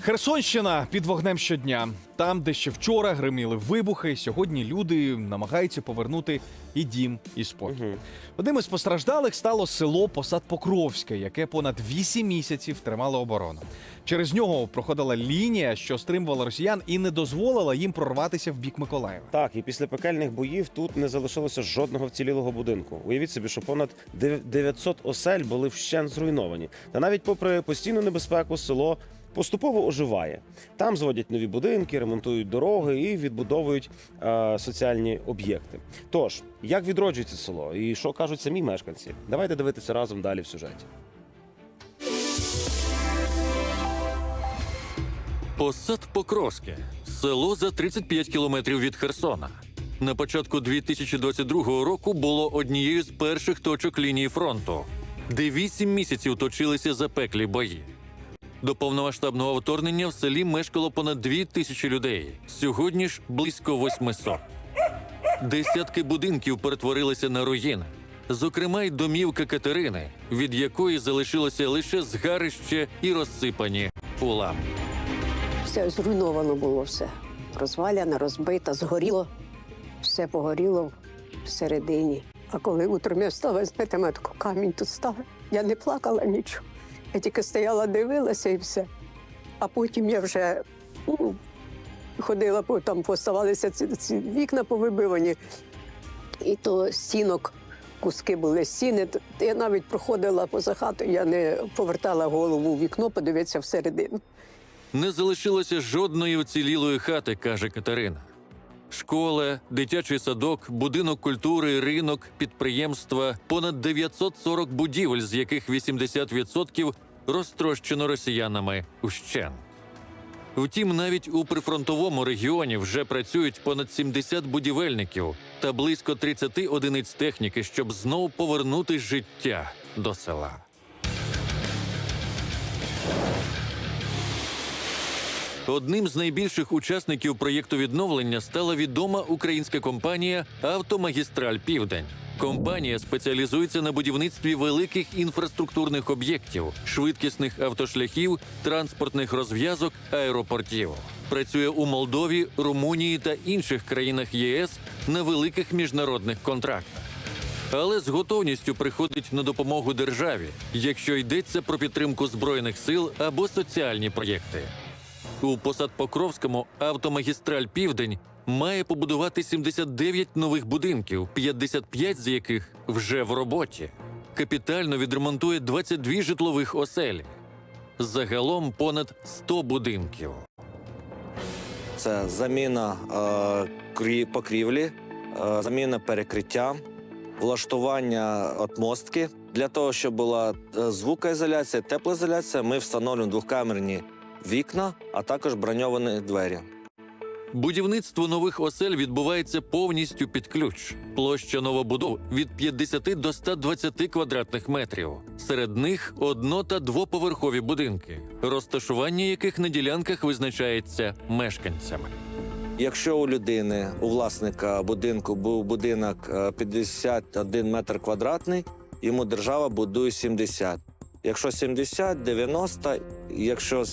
Херсонщина під вогнем щодня. Там, де ще вчора гриміли вибухи, сьогодні люди намагаються повернути і дім, і спокій. Одним із постраждалих стало село Посад Покровське, яке понад 8 місяців тримало оборону. Через нього проходила лінія, що стримувала росіян і не дозволила їм прорватися в бік Миколаєва. Так, і після пекельних боїв тут не залишилося жодного вцілілого будинку. Уявіть собі, що понад дев- 900 осель були вщент зруйновані. Та навіть попри постійну небезпеку, село поступово оживає. Там зводять нові будинки, ремонтують дороги і відбудовують е, соціальні об'єкти. Тож, як відроджується село і що кажуть самі мешканці? Давайте дивитися разом далі в сюжеті. Посад Покровське село за 35 кілометрів від Херсона. На початку 2022 року було однією з перших точок лінії фронту, де 8 місяців точилися запеклі бої. До повномасштабного вторгнення в селі мешкало понад 2 тисячі людей. Сьогодні ж близько 800. Десятки будинків перетворилися на руїни. Зокрема, й домівка Катерини, від якої залишилося лише згарище і розсипані уламки. Все зруйновано було все. Розваляне, розбито, згоріло. Все погоріло всередині. А коли утром я встала, мене тако камінь тут став. Я не плакала нічого. Я тільки стояла, дивилася і все. А потім я вже ну, ходила, там поставалися ці, ці вікна повибивані, і то стінок. Куски були стіни. Я навіть проходила поза хатою, я не повертала голову в вікно, подивитися всередину. Не залишилося жодної уцілілої хати, каже Катерина. Школа, дитячий садок, будинок культури, ринок, підприємства понад 940 будівель, з яких 80% розтрощено росіянами ущен. Втім, навіть у прифронтовому регіоні вже працюють понад 70 будівельників та близько 30 одиниць техніки, щоб знов повернути життя до села. Одним з найбільших учасників проєкту відновлення стала відома українська компанія Автомагістраль Південь. Компанія спеціалізується на будівництві великих інфраструктурних об'єктів, швидкісних автошляхів, транспортних розв'язок, аеропортів. Працює у Молдові, Румунії та інших країнах ЄС на великих міжнародних контрактах. Але з готовністю приходить на допомогу державі, якщо йдеться про підтримку збройних сил або соціальні проєкти. У посад Покровському автомагістраль Південь має побудувати 79 нових будинків, 55 з яких вже в роботі. Капітально відремонтує 22 житлових оселі. Загалом понад 100 будинків. Це заміна е, покрівлі, е, заміна перекриття, влаштування отмостки. Для того, щоб була е, звукоізоляція, теплоізоляція, ми встановлюємо двохкамерні вікна, а також броньовані двері. Будівництво нових осель відбувається повністю під ключ. Площа новобудов від 50 до 120 квадратних метрів. Серед них одно- та двоповерхові будинки, розташування яких на ділянках визначається мешканцями. Якщо у людини, у власника будинку був будинок е, 51 метр квадратний, йому держава будує 70. Якщо 70, 90, якщо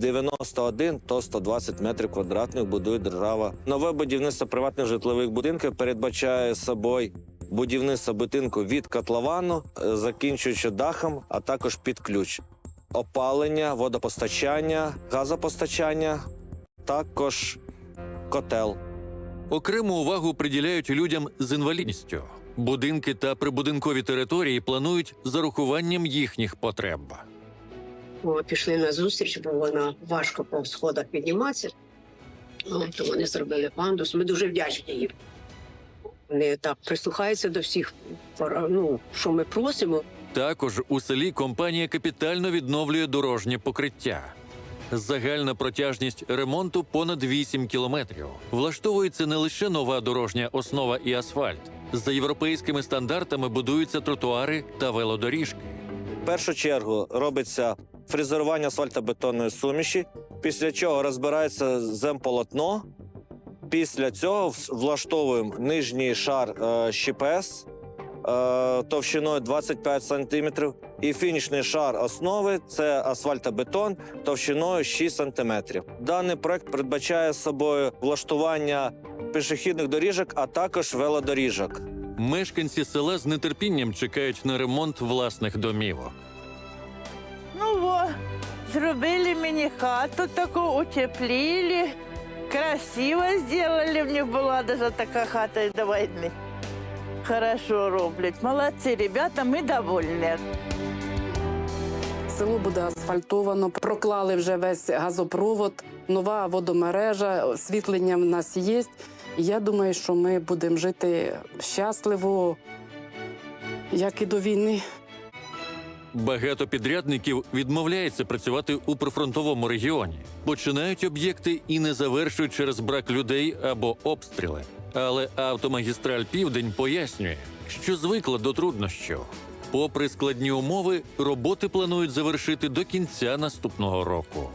91, то 120 метрів квадратних будує держава. Нове будівництво приватних житлових будинків передбачає собою будівництво будинку від котловану, е, закінчуючи дахом, а також під ключ. Опалення, водопостачання, газопостачання, також котел. Окрему увагу приділяють людям з інвалідністю. Будинки та прибудинкові території планують з урахуванням їхніх потреб. Пішли на зустріч, бо вона важко по сходах підніматися. Ну, то вони зробили пандус. Ми дуже вдячні їм. Вони так прислухаються до всіх, ну, що ми просимо. Також у селі компанія капітально відновлює дорожнє покриття. Загальна протяжність ремонту понад 8 кілометрів. Влаштовується не лише нова дорожня основа і асфальт. За європейськими стандартами будуються тротуари та велодоріжки. В першу чергу робиться фрезерування асфальтобетонної суміші, після чого розбирається земполотно. Після цього влаштовуємо нижній шар е, ЩПС, е, товщиною 25 см. І фінішний шар основи це асфальтобетон товщиною 6 см. Даний проект передбачає собою влаштування пішохідних доріжок, а також велодоріжок. Мешканці села з нетерпінням чекають на ремонт власних домівок. Зробили мені хату таку, утеплили, красиво сделали. Мені була даже така хата і до війни. Хорошо роблять. Молодці, ребята, ми довольні. Село буде асфальтовано, проклали вже весь газопровод, нова водомережа, освітлення в нас є. Я думаю, що ми будемо жити щасливо, як і до війни. Багато підрядників відмовляється працювати у прифронтовому регіоні. Починають об'єкти і не завершують через брак людей або обстріли. Але автомагістраль Південь пояснює, що звикла до труднощів. Попри складні умови, роботи планують завершити до кінця наступного року.